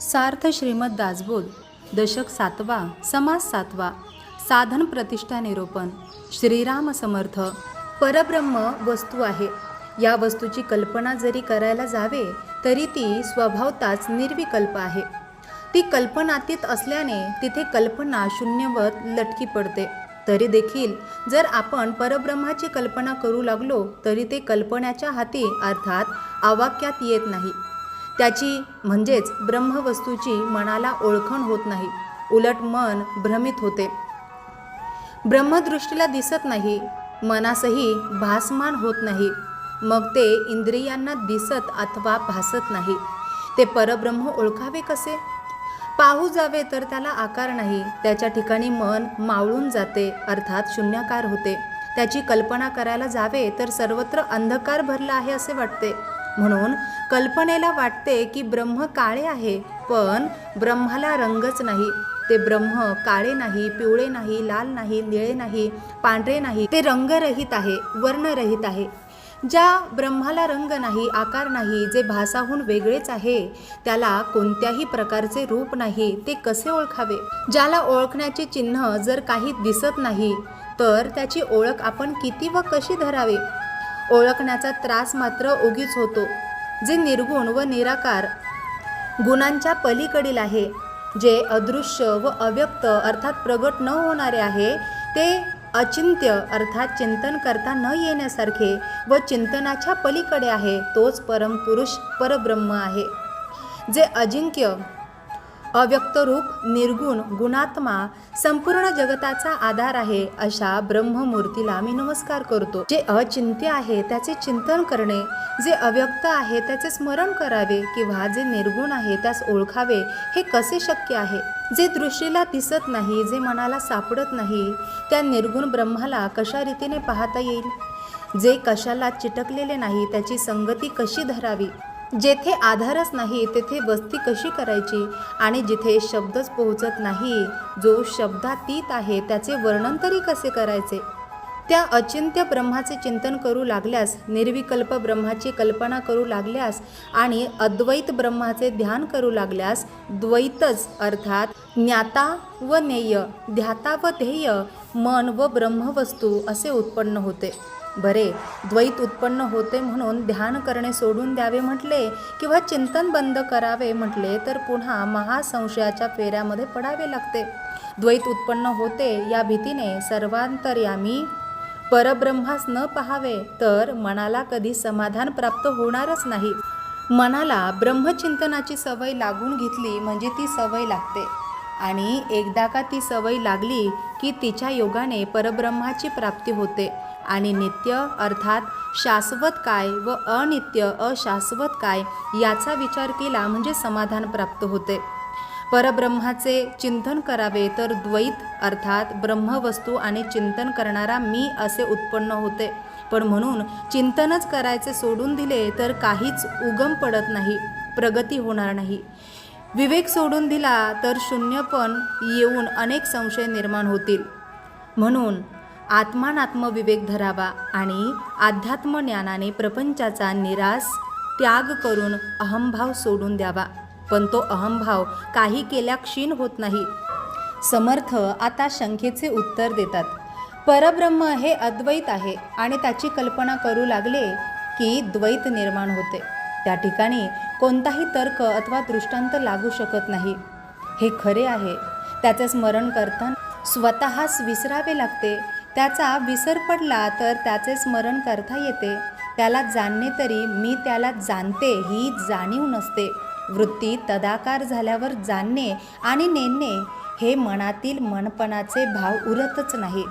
सार्थ श्रीमद दासबोध दशक सातवा समास सातवा साधन प्रतिष्ठा निरोपण श्रीराम समर्थ परब्रह्म वस्तू आहे. या वस्तूची कल्पना जरी करायला जावे तरी ती स्वभावताच निर्विकल्प आहे. ती कल्पनातीत असल्याने तिथे कल्पना शून्यवत लटकी पडते. तरी देखील जर आपण परब्रह्माची कल्पना करू लागलो तरी ते कल्पनाच्या हाती अर्थात आवाक्यात येत नाही. त्याची म्हणजेच ब्रह्मवस्तूची मनाला ओळखण होत नाही. उलट मन भ्रमित होते. ब्रह्मदृष्टीला दिसत नाही. मनासही भासमान होत नाही. मग ते इंद्रियांना दिसत अथवा भासत नाही. ते परब्रह्म ओळखावे कसे? पाहू जावे तर त्याला आकार नाही. त्याच्या ठिकाणी मन मावळून जाते अर्थात शून्याकार होते. त्याची कल्पना करायला जावे तर सर्वत्र अंधकार भरला आहे असे वाटते. म्हणून कल्पनेला वाटते की ब्रह्म काळे आहे पण ब्रह्माला रंगच नाही. ते ब्रह्म काळे नाही पिवळे नाही लाल नाही निळे नाही पांढरे नाही. ते रंगरहित आहे वर्णरहित आहे. ज्या ब्रह्माला रंग नाही आकार नाही जे भासाहून वेगळेच आहे त्याला कोणत्याही प्रकारचे रूप नाही ते कसे ओळखावे? ज्याला ओळखण्याचे चिन्ह जर काही दिसत नाही तर त्याची ओळख आपण किती व कशी धरावे? ओळखण्याचा त्रास मात्र उगीच होतो जे निर्गुण व निराकार गुणांच्या पलीकडील आहे जे अदृश्य व अव्यक्त अर्थात प्रगट न होणारे आहे ते अचिंत्य अर्थात चिंतन करता न येण्यासारखे व चिंतनाच्या पलीकडे आहे तोच परमपुरुष परब्रह्म आहे जे अजिंक्य अव्यक्त रूप निर्गुण गुणात्मा संपूर्ण जगताचा आधार आहे अशा ब्रह्ममूर्तीला मी नमस्कार करतो. जे अचिंत्य आहे त्याचे चिंतन करणे जे अव्यक्त आहे त्याचे स्मरण करावे किंवा जे निर्गुण आहे त्यास ओळखावे हे कसे शक्य आहे? जे दृष्टीला दिसत नाही जे मनाला सापडत नाही त्या निर्गुण ब्रह्माला कशा रीतीने पाहता येईल? जे कशाला चिटकलेले नाही त्याची संगती कशी धरावी? जेथे आधारच नाही तेथे वस्ती कशी करायची? आणि जिथे शब्दच पोहोचत नाही जो शब्दातीत आहे त्याचे वर्णन तरी कसे करायचे? त्या अचिंत्य ब्रह्माचे चिंतन करू लागल्यास निर्विकल्प ब्रह्माची कल्पना करू लागल्यास आणि अद्वैत ब्रह्माचे ध्यान करू लागल्यास द्वैतच अर्थात ज्ञाता व नेय ध्याता व ध्येय मन व ब्रह्मवस्तू असे उत्पन्न होते. बरे द्वैत उत्पन्न होते म्हणून ध्यान करणे सोडून द्यावे म्हटले किंवा चिंतन बंद करावे म्हटले तर पुन्हा महासंशयाच्या फेऱ्यामध्ये पडावे लागते. द्वैत उत्पन्न होते या भीतीने सर्वांतर्यामी परब्रह्मास न पाहावे तर मनाला कधी समाधान प्राप्त होणारच नाही. मनाला ब्रह्मचिंतनाची सवय लागून घेतली म्हणजे ती सवय लागते. आणि एकदा का ती सवय लागली की तिच्या योगाने परब्रह्माची प्राप्ती होते. आणि नित्य अर्थात शाश्वत काय व अनित्य अशाश्वत काय याचा विचार केला म्हणजे समाधान प्राप्त होते. परब्रह्माचे चिंतन करावे तर द्वैत अर्थात ब्रह्मवस्तू आणि चिंतन करणारा मी असे उत्पन्न होते. पण म्हणून चिंतनच करायचे सोडून दिले तर काहीच उगम पडत नाही प्रगती होणार नाही. विवेक सोडून दिला तर शून्यपण येऊन अनेक संशय निर्माण होतील. म्हणून आत्मानात्मविवेक धरावा आणि अध्यात्मज्ञानाने प्रपंचाचा निराश त्याग करून अहंभाव सोडून द्यावा. पण तो अहंभाव काही केल्या क्षीण होत नाही. समर्थ आता शंकेचे उत्तर देतात. परब्रह्म हे अद्वैत आहे आणि त्याची कल्पना करू लागले की द्वैत निर्माण होते. त्या ठिकाणी कोणताही तर्क अथवा दृष्टांत लागू शकत नाही. हे खरे आहे. त्याचे स्मरण करताना स्वतःस विसरावे लागते त्याचा विसर पडला तर त्याचे स्मरण करता येते. त्याला जाणणे तरी मी त्याला जाणते ही जाणीव नसते. वृत्ती तदाकार झाल्यावर जाणणे आणि नेणणे हे मनातील मनपणाचे भाव उरतच नाही.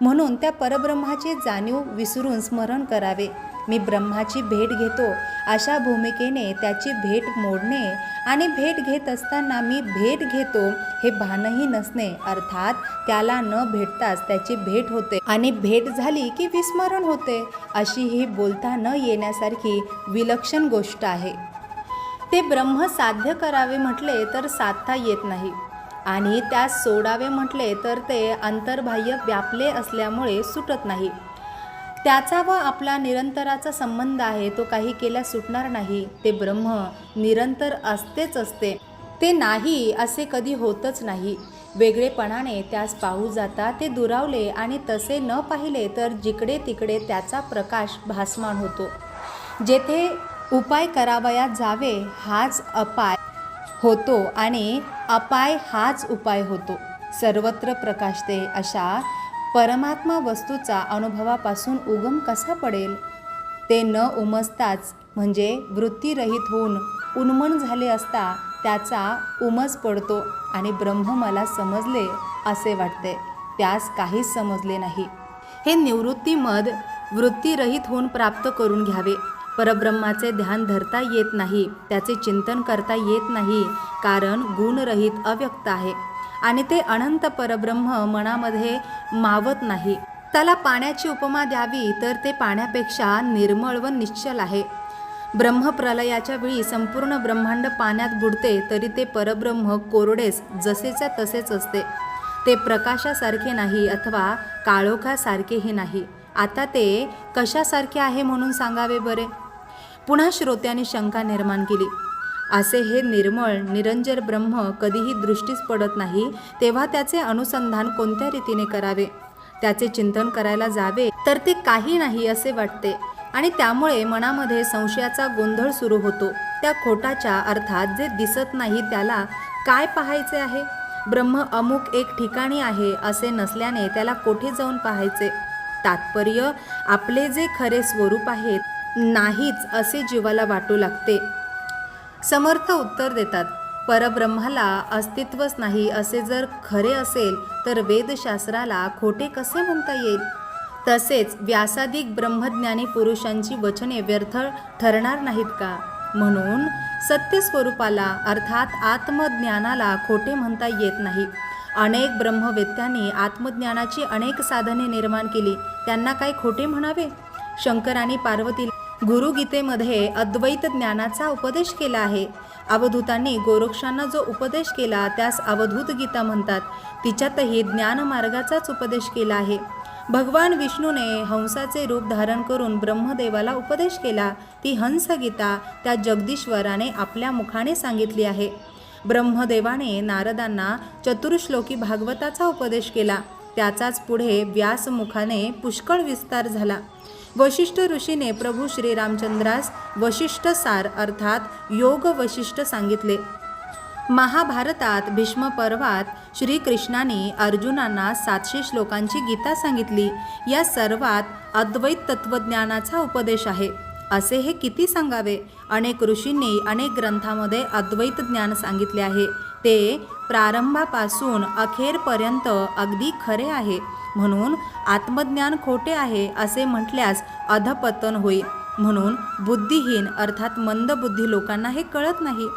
म्हणून त्या परब्रह्माची जाणीव विसरून स्मरण करावे. मी ब्रह्माची भेट घेतो. अशा भूमिकेने त्याची भेट मोडणे आणि भेट घेत असताना मी भेट घेतो हे भानही नसणे. अर्थात त्याला न भेटताच त्याची भेट होते आणि भेट झाली की विस्मरण होते. अशी ही बोलता न येण्यासारखी विलक्षण गोष्ट आहे. ते ब्रह्म साध्य करावे म्हटले तर साधता येत नाही आणि त्यास सोडावे म्हटले तर ते अंतर्बाह्य व्यापले असल्यामुळे सुटत नाही. त्याचा व आपला निरंतराचा संबंध आहे तो काही केल्यास सुटणार नाही. ते ब्रह्म निरंतर असतेच असते. ते नाही असे कधी होतच नाही. वेगळेपणाने त्यास पाहू जाता ते दुरावले आणि तसे न पाहिले तर जिकडे तिकडे त्याचा प्रकाश भासमान होतो. जेथे उपाय करावयात जावे हाच अपाय होतो आणि अपाय हाच उपाय होतो. सर्वत्र प्रकाशते अशा परमात्मा वस्तूचा अनुभवापासून उगम कसा पडेल? ते न उमजताच म्हणजे वृत्तीरहित होऊन उन्मन झाले असता त्याचा उमज पडतो आणि ब्रह्म मला समजले असे वाटते. त्यास काहीच समजले नाही. हे निवृत्तीमद वृत्तीरहित होऊन प्राप्त करून घ्यावे. परब्रह्माचे ध्यान धरता येत नाही त्याचे चिंतन करता येत नाही कारण गुणरहित अव्यक्त आहे. आणि ते अनंत परब्रह्म मनामध्ये मावत नाही. त्याला पाण्याची उपमा द्यावी तर ते पाण्यापेक्षा निर्मळ व निश्चल आहे. ब्रह्मप्रलयाच्या वेळी संपूर्ण ब्रह्मांड पाण्यात बुडते तरी ते परब्रह्म कोरडेच जसेच्या तसेच असते. ते प्रकाशासारखे नाही अथवा काळोखासारखेही नाही. आता ते कशासारखे आहे म्हणून सांगावे बरे? पुन्हा श्रोत्यांनी शंका निर्माण केली. असे हे निर्मळ निरंजर ब्रह्म कधीही दृष्टीस पडत नाही तेव्हा त्याचे अनुसंधान कोणत्या रीतीने करावे? त्याचे चिंतन करायला जावे तर ते काही नाही असे वाटते. आणि त्यामुळे मनामध्ये संशयाचा गोंधळ सुरू होतो. त्या खोटाच्या अर्थात जे दिसत नाही त्याला काय पाहायचे आहे? ब्रह्म अमुक एक ठिकाणी आहे असे नसल्याने त्याला कोठे जाऊन पाहायचे? तात्पर्य आपले जे खरे स्वरूप आहेत नाहीच असे जीवाला वाटू लागते. समर्थ उत्तर देतात. परब्रह्माला अस्तित्वच नाही असे जर खरे असेल तर वेदशास्त्राला खोटे कसे म्हणता येईल? तसेच व्यासाधिक ब्रह्मज्ञानी पुरुषांची वचने व्यर्थ ठरणार नाहीत का? म्हणून सत्यस्वरूपाला अर्थात आत्मज्ञानाला खोटे म्हणता येत नाही. अनेक ब्रह्मवेत्यांनी आत्मज्ञानाची अनेक साधने निर्माण केली. त्यांना काय खोटे म्हणावे? शंकराने पार्वती गुरुगीतेमध्ये अद्वैत ज्ञानाचा उपदेश केला आहे. अवधूतांनी गोरक्षांना जो उपदेश केला त्यास अवधूत गीता म्हणतात. तिच्यातही ज्ञानमार्गाचाच उपदेश केला आहे. भगवान विष्णूने हंसाचे रूप धारण करून ब्रह्मदेवाला उपदेश केला. ती हंस गीता त्या जगदीश्वराने आपल्या मुखाने सांगितली आहे. ब्रह्मदेवाने नारदांना चतुर्श्लोकी भागवताचा उपदेश केला. त्याचाच पुढे व्यासमुखाने पुष्कळ विस्तार झाला. वशिष्ठ ऋषीने प्रभू श्रीरामचंद्रास वशिष्ठ सार अर्थात योग वशिष्ठ सांगितले. महाभारतात भीष्म पर्वात श्रीकृष्णाने अर्जुनांना सातशे श्लोकांची गीता सांगितली. या सर्वात अद्वैत तत्वज्ञानाचा उपदेश आहे. असे हे किती सांगावे? अनेक ऋषींनी अनेक ग्रंथामध्ये अद्वैत ज्ञान सांगितले आहे. ते प्रारंभापासून अखेरपर्यंत अगदी खरे आहे. म्हणून आत्मज्ञान खोटे आहे असे म्हटल्यास अधपतन होईल. म्हणून बुद्धिहीन अर्थात मंदबुद्धी लोकांना हे कळत नाही.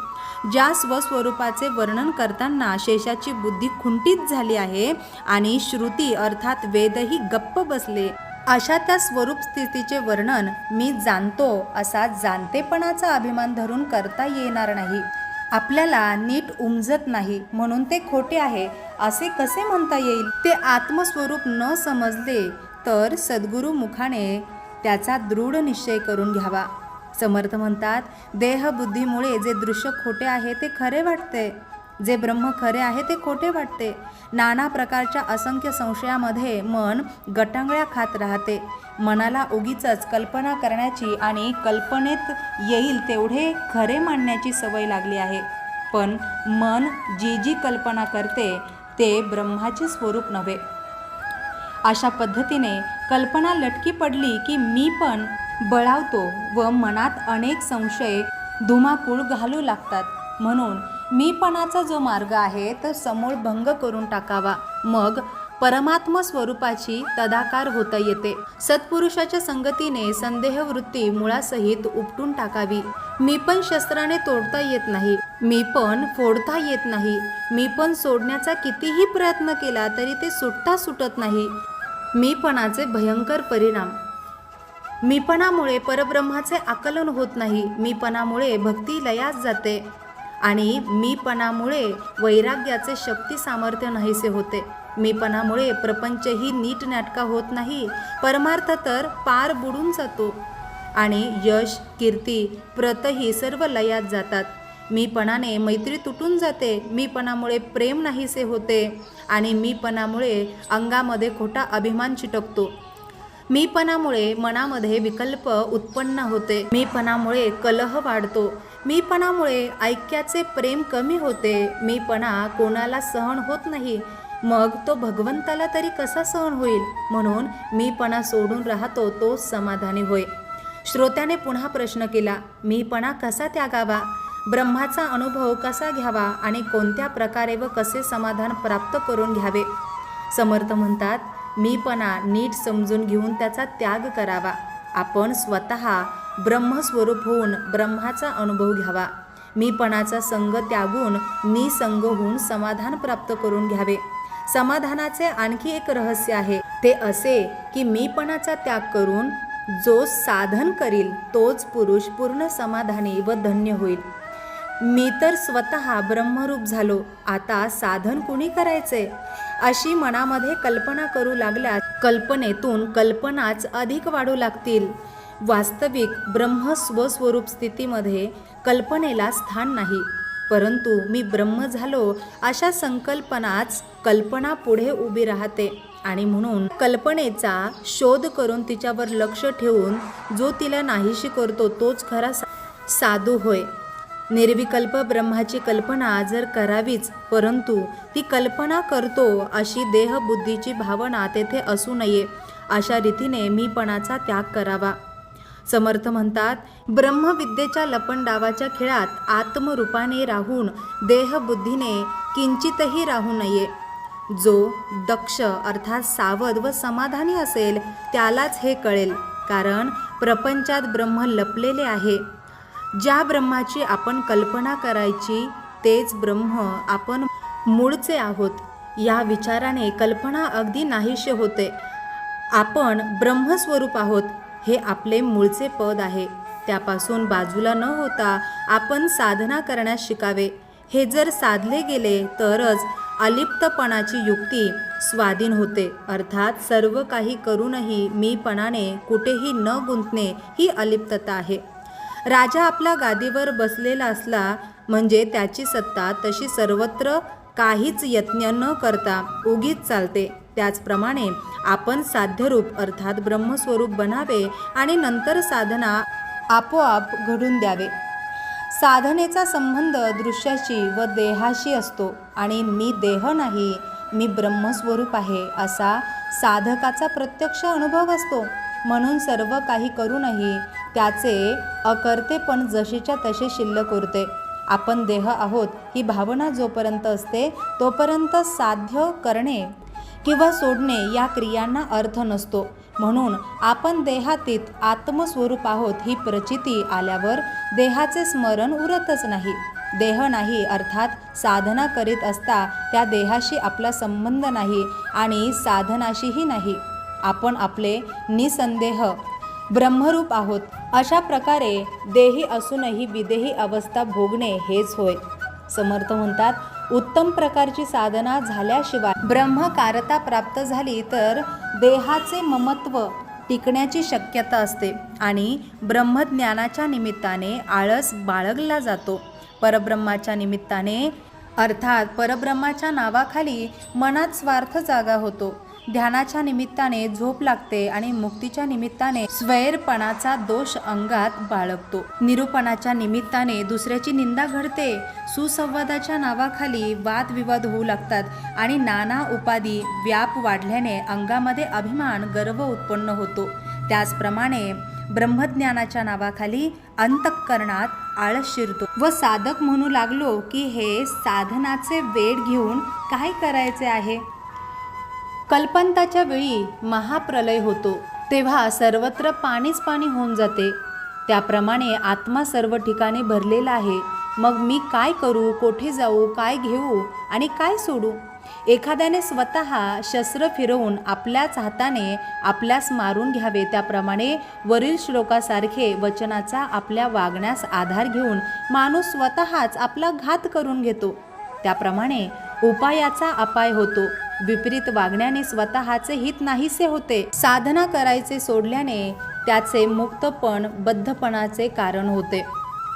ज्या स्वस्वरूपाचे वर्णन करताना शेषाची बुद्धी खुंटीत झाली आहे आणि श्रुती अर्थात वेदही गप्प बसले अशा त्या स्वरूप स्थितीचे वर्णन मी जाणतो असा जाणतेपणाचा अभिमान धरून करता येणार नाही. आपल्याला नीट उमजत नाही म्हणून ते खोटे आहे असे कसे म्हणता येईल? ते आत्मस्वरूप न समजले तर सद्गुरु मुखाने त्याचा दृढ निश्चय करून घ्यावा. समर्थ म्हणतात देहबुद्धीमुळे जे दृश्य खोटे आहे ते खरे वाटते. जे ब्रह्म खरे आहे ते खोटे वाटते. नाना प्रकारच्या असंख्य संशयामध्ये मन गटांगळ्या खात राहते. मनाला उगीचच कल्पना करण्याची आणि कल्पनेत येईल तेवढे खरे मानण्याची सवय लागली आहे. पण मन जी जी कल्पना करते ते ब्रह्माचे स्वरूप नव्हे. अशा पद्धतीने कल्पना लटकी पडली की मी पण बळावतो व मनात अनेक संशय धुमाकूळ घालू लागतात. म्हणून मीपणाचा जो मार्ग आहे तो समूळ भंग करून टाकावा. मग परमात्म स्वरूपाची तदाकार होता येते. सत्पुरुषाच्या संगतीने संदेह वृत्ती मुळासहित उपटून टाकावी. मी पण शस्त्राने तोडता येत नाही. मी पण फोडता येत नाही. मी पण सोडण्याचा कितीही प्रयत्न केला तरी ते सुटता सुटत नाही. मीपणाचे भयंकर परिणाम. मीपणामुळे परब्रह्माचे आकलन होत नाही. मीपणामुळे भक्ती लयास जाते. आणि मीपणामुळे वैराग्याचे शक्ती सामर्थ्य नाहीसे होते. मीपणामुळे प्रपंचही नीट नाटका होत नाही. परमार्थ तर पार बुडून जातो. आणि यश कीर्ती प्रतही सर्व लयात जातात. मीपणाने मैत्री तुटून जाते. मीपणामुळे प्रेम नाहीसे होते. आणि मीपणामुळे अंगामध्ये खोटा अभिमान चिटकतो. मीपणामुळे मनामध्ये विकल्प उत्पन्न होते. मीपणामुळे कलह वाढतो. मीपणामुळे ऐक्याचे प्रेम कमी होते. मीपणा कोणाला सहन होत नाही. मग तो भगवंताला तरी कसा सहन होईल? म्हणून मीपणा सोडून राहतो तोच समाधानी होय. श्रोत्याने पुन्हा प्रश्न केला मीपणा कसा त्यागावा? ब्रह्माचा अनुभव कसा घ्यावा? आणि कोणत्या प्रकारे व कसे समाधान प्राप्त करून घ्यावे? समर्थ म्हणतात मीपणा नीट समजून घेऊन त्याचा त्याग करावा. आपण स्वतः ब्रह्मस्वरूप होऊन ब्रह्माचा अनुभव घ्यावा. मीपणाचा संग त्यागून मी संग होऊन समाधान प्राप्त करून घ्यावे. समाधानाचे आणखी एक रहस्य आहे. ते असे की मीपणाचा त्याग करून जो साधन करील तोच पुरुष पूर्ण समाधानी व धन्य होईल. मी तर स्वतः ब्रह्मरूप झालो. आता साधन कुणी करायचे? अशी मनामध्ये कल्पना करू लागल्यास कल्पनेतून कल्पनाच अधिक वाढू लागतील. वास्तविक ब्रह्म स्वस्वरूप स्थितीमध्ये कल्पनेला स्थान नाही. परंतु मी ब्रह्म झालो अशा संकल्पनाच कल्पना पुढे उभी राहते आणि म्हणून कल्पनेचा शोध करून तिच्यावर लक्ष ठेवून जो तिला नाहीशी करतो तोच खरा सा- साधू होय. निर्विकल्प ब्रह्माची कल्पना जर करावीच परंतु ती कल्पना करतो अशी देहबुद्धीची भावना तेथे असू नये अशा रीतीने मीपणाचा त्याग करावा. समर्थ म्हणतात ब्रह्मविद्येच्या लपंडावाच्या खेळात आत्मरूपाने राहून देहबुद्धीने किंचितही राहू नये. जो दक्ष अर्थात सावध व समाधानी असेल त्यालाच हे कळेल कारण प्रपंचात ब्रह्म लपलेले आहे. ज्या ब्रह्माची आपण कल्पना करायची तेच ब्रह्म आपण मूळचे आहोत. या विचाराने कल्पना अगदी नाहीशे होते. आपण ब्रह्मस्वरूप आहोत. हे आपले मूळचे पद आहे. त्यापासून बाजूला न होता आपण साधना करण्यास शिकावे. हे जर साधले गेले तरच अलिप्तपणाची युक्ती स्वाधीन होते. अर्थात सर्व काही करूनही मीपणाने कुठेही न गुंतणे ही अलिप्तता आहे. राजा आपल्या गादीवर बसलेला असला म्हणजे त्याची सत्ता तशी सर्वत्र काहीच यत्न न करता उगीच चालते. त्याचप्रमाणे आपण साध्यरूप अर्थात ब्रह्मस्वरूप बनावे आणि नंतर साधना आपोआप घडून द्यावे. साधनेचा संबंध दृश्याशी व देहाशी असतो आणि मी देह नाही मी ब्रह्मस्वरूप आहे असा साधकाचा प्रत्यक्ष अनुभव असतो. म्हणून सर्व काही करूनही त्याचे अकर्ते पण जशीच्या तसे शिल्लक उरते. आपण देह आहोत ही भावना जोपर्यंत असते तोपर्यंत साध्य करणे किंवा सोडणे या क्रियांना अर्थ नसतो. म्हणून आपण देहातीत आत्मस्वरूप आहोत ही प्रचिती आल्यावर देहाचे स्मरण उरतच नाही. देह नाही अर्थात साधना करीत असता त्या देहाशी आपला संबंध नाही आणि साधनाशीही नाही. आपण आपले निसंदेह ब्रह्मरूप आहोत. अशा प्रकारे देही असूनही विदेही अवस्था भोगणे हेच होय. समर्थ म्हणतात उत्तम प्रकारची साधना झाल्याशिवाय ब्रह्मकारता प्राप्त झाली तर देहाचे ममत्व टिकण्याची शक्यता असते आणि ब्रह्मज्ञानाच्या निमित्ताने आळस बाळगला जातो. परब्रह्माच्या निमित्ताने अर्थात परब्रह्माच्या नावाखाली मनात स्वार्थ जागा होतो. ध्यानाच्या निमित्ताने झोप लागते आणि मुक्तीच्या निमित्ताने स्वैरपणाचा दोष अंगात बाळगतो. निरूपणाच्या निमित्ताने दुसऱ्याची निंदा घडते. सुसंवादाच्या नावाखाली वादविवाद होऊ लागतात आणि नाना उपाधी व्याप वाढल्याने अंगामध्ये अभिमान गर्व उत्पन्न होतो. त्याचप्रमाणे ब्रह्मज्ञानाच्या नावाखाली अंतःकरणात आळस शिरतो. व साधक म्हणू लागलो की हे साधनाचे वेड घेऊन काय करायचे आहे? कल्पंताच्या वेळी महाप्रलय होतो. तेव्हा सर्वत्र पाणीच पाणी होऊन जाते. त्याप्रमाणे आत्मा सर्व ठिकाणी भरलेला आहे. मग मी काय करू? कोठे जाऊ? काय घेऊ? आणि काय सोडू? एखाद्याने स्वतः शस्त्र फिरवून आपल्याच हाताने आपल्यास मारून घ्यावे. त्याप्रमाणे वरील श्लोकासारखे वचनाचा आपल्या वागण्यास आधार घेऊन माणूस स्वतःच आपला घात करून घेतो. त्याप्रमाणे उपायाचा अपाय होतो. विपरीत वागण्याने स्वतःचे हित नाहीसे होते. साधना करायचे सोडल्याने त्याचे मुक्तपण बद्धपणाचे कारण होते.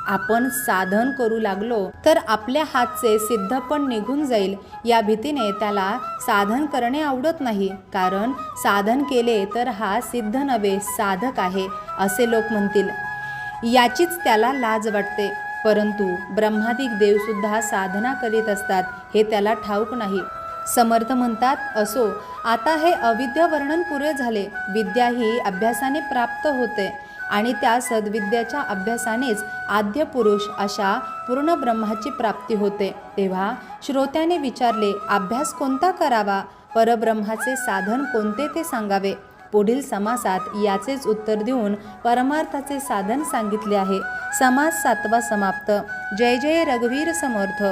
आपण साधन करू लागलो तर आपल्या हातचे सिद्धपण निघून जाईल. या भीतीने त्याला साधन करणे आवडत नाही. कारण साधन केले तर हा सिद्ध नव्हे साधक आहे असे लोक म्हणतील. याचीच त्याला लाज वाटते. परंतु ब्रह्मादिक देवसुद्धा साधना करीत असतात हे त्याला ठाऊक नाही. समर्थ म्हणतात असो आता हे अविद्या वर्णन पुरे झाले. विद्या ही अभ्यासाने प्राप्त होते आणि त्या सद्विद्याच्या अभ्यासानेच आद्य पुरुष अशा पूर्ण ब्रह्माची प्राप्ती होते. तेव्हा श्रोत्याने विचारले अभ्यास कोणता करावा? परब्रह्माचे साधन कोणते ते सांगावे? पुढील समासात याचेच उत्तर देऊन परमार्थाचे साधन सांगितले आहे. समास सातवा समाप्त. जय जय रघुवीर समर्थ.